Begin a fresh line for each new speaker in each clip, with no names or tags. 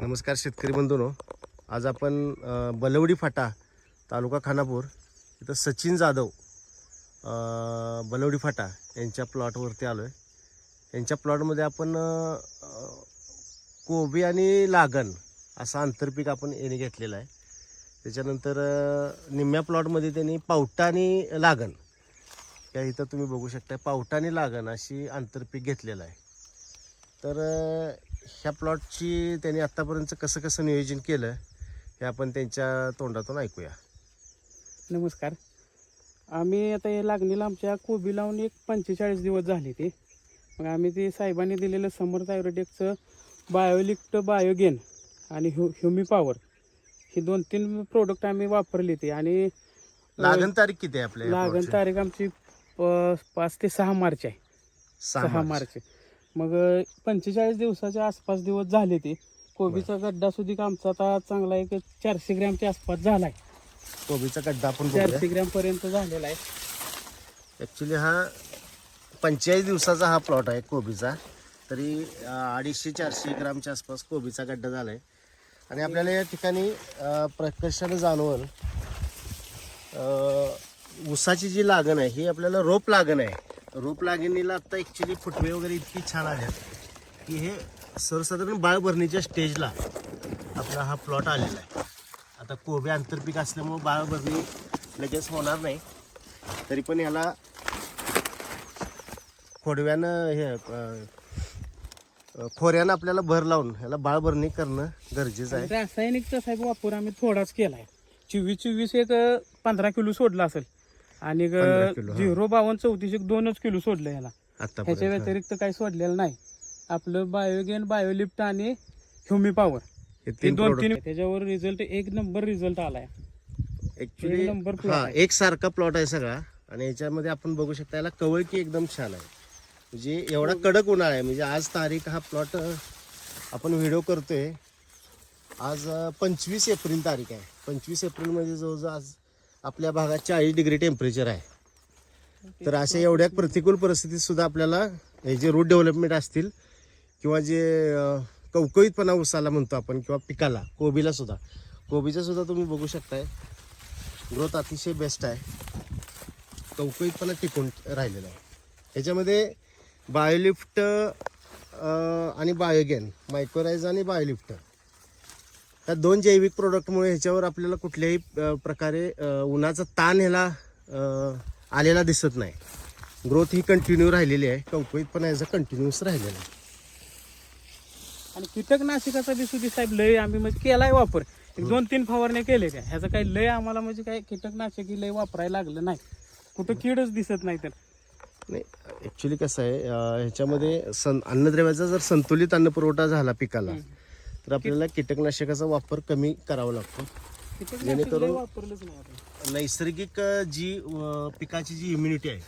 नमस्कार शेतकरी बंधूनो. आज आपण बलवडी फाटा तालुका खानापूर इथं सचिन जाधव बलवडी फाटा यांच्या प्लॉटवरती आलो आहे यांच्या प्लॉटमध्ये आपण कोबी आणि लागण असं आंतरपीक आपण याने घेतलेला आहे. त्याच्यानंतर निम्म्या प्लॉटमध्ये त्यांनी पावटा आणि लागण. या इथं तुम्ही बघू शकता पावटा आणि लागण अशी आंतरपीक घेतलेलं आहे. तर ह्या प्लॉटची त्यांनी आत्तापर्यंत कसं कसं नियोजन केलं हे आपण त्यांच्या तोंडातून ऐकूया.
नमस्कार. आम्ही आता हे लागणीला आमच्या कोबी लावून एक पंचेचाळीस दिवस झाले ते. मग आम्ही ते साहेबांनी दिलेलं समर्थ आयुर्वेदिकचं बायोलिक्ट बायोगेन आणि ह्यु ह्युमी पॉवर हे दोन तीन प्रोडक्ट आम्ही वापरले ते आणि
लागण तारीख किती आहे आपल्या
लागण? तारीख आमची पाच ते सहा मार्च आहे.
सहा
सहा
मार्च.
मग पंचेचाळीस दिवसाच्या आसपास दिवस झाले ते. कोबीचा गड्डा सुद्धा आमचा आता चांगला एक चारशे ग्रॅमच्या आसपास झाला आहे
कोबीचा गड्डा आपण
चारशे ग्रॅम पर्यंत झालेला आहे.
ॲक्च्युली हा पंचेचाळीस दिवसाचा हा प्लॉट आहे कोबीचा. तरी अडीचशे चारशे ग्रामच्या आसपास कोबीचा गड्डा झाला आहे आणि आपल्याला या ठिकाणी प्रकर्षानं जाणवल ऊसाची जी लागण आहे ही आपल्याला रोप लागण आहे. रोप लागणीला आत्ता ॲक्च्युली फुटवे वगैरे इतकी छान आल्या की हे सर्वसाधारण बाळभरणीच्या स्टेजला आपला हा प्लॉट आलेला आहे. आता कोबी आंतरपीक असल्यामुळं बाळभरणी लगेच होणार नाही. तरी पण ह्याला खोडव्यानं हे खोऱ्यानं आपल्याला भर लावून ह्याला बाळभरणी करणं गरजेचं आहे.
रासायनिकचा साहेब वापर आम्ही थोडाच केला आहे चोवीस चोवीस एक पंधरा किलो सोडला असेल. आणि एक, अं,
15 किलो, हा.
झिरो बावन्न चौतीस एक दोनच किलो सोडलं याला. ह्याच्या
आतापर्यंत
व्यतिरिक्त काही सोडलेलं नाही. आपलं बायोगेन बायोलिफ्ट आणि ह्युमी पॉवर.
हे
हे
तीन
दोन तीन त्याच्यावर रिझल्ट एक नंबर रिझल्ट आलाय.
ऍक्च्युली
एक number plot
हा
आहे.
एक सारखा प्लॉट आहे सगळा. आणि याच्यामध्ये आपण बघू शकता याला कवळकी एकदम छान आहे. म्हणजे एवढा कडक उन्हाळा आहे. म्हणजे आज तारीख हा प्लॉट आपण व्हिडिओ करतोय. आज पंचवीस एप्रिल तारीख आहे. पंचवीस एप्रिलमध्ये जवळजवळ आज आपल्या भागात चाळीस डिग्री टेम्परेचर आहे. तर अशा एवढ्या प्रतिकूल परिस्थितीत सुद्धा आपल्याला हे जे रूट डेव्हलपमेंट असतील किंवा जे कवकवीतपणा उसाला म्हणतो आपण किंवा पिकाला कोबीला सुद्धा. कोबीचं सुद्धा तुम्ही बघू शकताय. ग्रोथ अतिशय बेस्ट आहे. कवकवीतपणा टिकून राहिलेला आहे. ह्याच्यामध्ये बायोलिफ्ट आणि बायोगेन मायक्रोराईज आणि बायोलिफ्ट या दोन जैविक प्रोडक्टमुळे ह्याच्यावर आपल्याला कुठल्याही प्रकारे उन्हाचा ताण ह्याला आलेला दिसत नाही. ग्रोथ ही कंटिन्यू राहिलेली आहे. कवकवीतपणा याचा कंटिन्यूस राहिलेला आहे.
आणि कीटकनाशकाचा बी सुद्धा साहेब लय आम्ही म्हणजे केलाय वापर. एक दोन तीन फवारण्या केले त्या ह्याचं काही लय आम्हाला म्हणजे काही कीटकनाशक लय वापरायला लागलं नाही. कुठं कीडच दिसत नाही तर
नाही ॲक्च्युली कसं आहे ह्याच्यामध्ये सं अन्नद्रव्याचा जर संतुलित अन्न पुरवठा झाला पिकाला तर आपल्याला कीटकनाशकाचा वापर कमी करावा लागतो. जेणेकरून- नैसर्गिक जी पिकाची जी इम्युनिटी आहे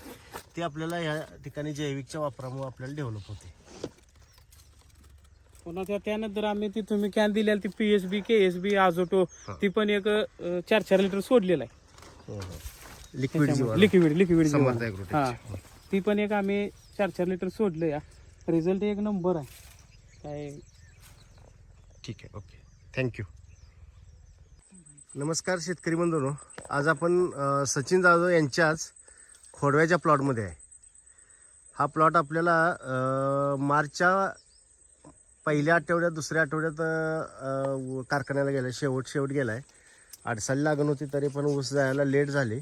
ती आपल्याला ह्या ठिकाणी जैविकच्या वापरामुळे आपल्याला डेव्हलप होते.
पुन्हा त्या त्यानंतर आम्ही ती तुम्ही कॅन दिलेली ती P S B K S B आजोटो ती पण एक चार चार लिटर सोडलेला आहे.
Liquid
liquid liquid. हा. ती पण एक आम्ही चार चार लिटर सोडलं या रिझल्ट एक नंबर आहे. काय
ठीक आहे ओके. थँक्यू नमस्कार शेतकरी बंधूनो. आज आपण सचिन जाधव यांच्याच खोडव्याच्या प्लॉटमध्ये आहे. हा प्लॉट आपल्याला मार्चच्या पहिल्या आठवड्यात दुसऱ्या आठवड्यात कारखान्याला गेला शेवट शेवट गेला आहे अडसाली लागण होती तरी पण ऊस जायला लेट झाली.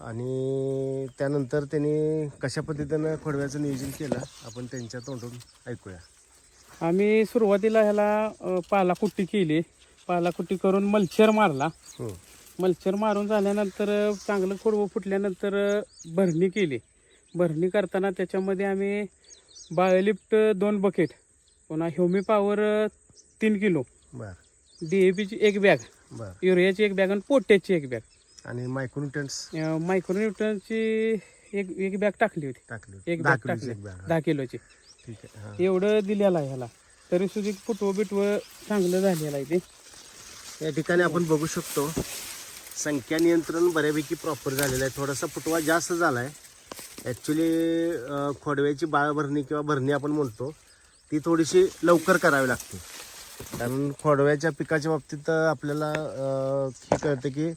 आणि त्यानंतर त्यांनी कशा पद्धतीनं खोडव्याचं नियोजन केलं आपण त्यांच्या तोंडून ऐकूया.
आम्ही सुरुवातीला ह्याला पालाकुट्टी केली. पालाकुट्टी करून मल्चर मारला.
हं.
मल्चर मारून झाल्यानंतर चांगलं खोडवं फुटल्यानंतर भरणी केली. भरणी करताना त्याच्यामध्ये आम्ही बायोलिफ्ट दोन बकेट पुन्हा ह्युमी पॉवर तीन किलो. डी ए पीची एक बॅग युरियाची एक बॅग आणि पोट्याची एक बॅग.
आणि मायक्रोन्युट्रन्स?
मायक्रोन्यूटनची एक एक बॅग टाकली होती.
टाकली
एक बॅग टाकली. दहा किलोची.
ठीक आहे. हा.
एवढं दिलेलं आहे ह्याला. तरी सुद्धा फुटवं बिटवं चांगलं झालेलं आहे ते.
या ठिकाणी आपण बघू शकतो संख्या नियंत्रण बऱ्यापैकी प्रॉपर झालेलं आहे. थोडासा फुटवा जास्त झाला आहे ॲक्च्युली खोडव्याची बाळ भरणी किंवा भरणी आपण म्हणतो ती थोडीशी लवकर करावी लागते. कारण खोडव्याच्या पिकाच्या बाबतीत अं, आपल्याला अं, हे कळतं की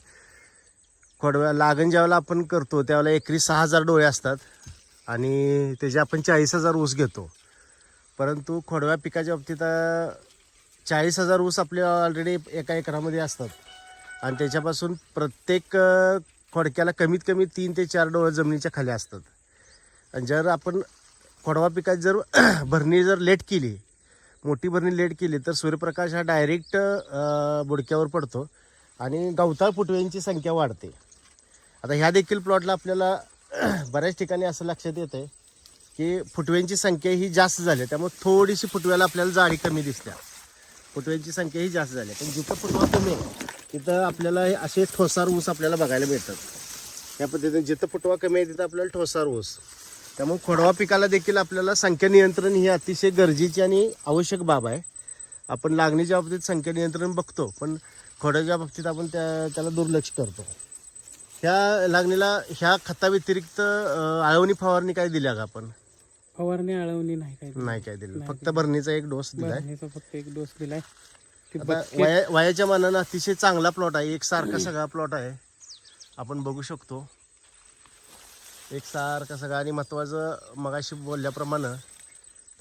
खोडव्या लागण ज्यावेळेला आपण करतो त्यावेळेला एकरी सहा हजार डोळे असतात आणि त्याचे आपण चाळीस हजार ऊस घेतो. परंतु खोडव्या पिकाच्या बाबतीत चाळीस हजार ऊस आपले ऑलरेडी एका एकरामध्ये असतात. आणि त्याच्यापासून प्रत्येक खोडक्याला कमीत कमी तीन ते चार डोळे जमिनीच्या खाली असतात. आणि जर आपण खोडवा पिकात जर भरणी जर लेट केली मोठी भरणी लेट केली तर सूर्यप्रकाश हा डायरेक्ट बुडक्यावर पडतो आणि गवताळ फुटव्यांची संख्या वाढते. आता ह्या देखील प्लॉटला आपल्याला बऱ्याच ठिकाणी असं लक्षात येतं आहे की फुटव्यांची संख्या ही जास्त झाली त्यामुळे थोडीशी फुटव्याला आपल्याला जाळी कमी दिसते फुटव्यांची संख्या ही जास्त झाली. आहे. पण जिथं फुटवा कमी आहे तिथं आपल्याला हे असे ठोसार ऊस आपल्याला बघायला मिळतात या पद्धतीने जिथं फुटवा कमी आहे तिथं आपल्याला ठोसार ऊस. त्यामुळे खोडवा पिकाला देखील आपल्याला संख्या नियंत्रण ही अतिशय गरजेची आणि आवश्यक बाब आहे. आपण लागणीच्या बाबतीत संख्या नियंत्रण बघतो पण खोड्याच्या बाबतीत आपण त्या त्याला दुर्लक्ष करतो. ह्या लागणीला ह्या खताव्यतिरिक्त अं, आळवणी फवारणी काय दिल्या का आपण?
फवारणी आळवणी नाही काय
नाही काय दिलं. फक्त भरणीचा एक डोस दिलाय.
फक्त एक डोस दिलाय. ते
आता
बत्तीस-
वया वयाच्या मानानं अतिशय चांगला प्लॉट आहे. एक सारखा सगळा प्लॉट आहे. आपण बघू शकतो. एक सारखा सगळा. आणि महत्वाचं मगाशी बोलल्याप्रमाणे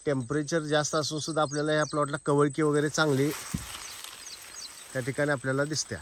टेम्परेचर जास्त असून सुद्धा आपल्याला या प्लॉटला कवळकी वगैरे चांगली त्या ठिकाणी आपल्याला दिसत्या.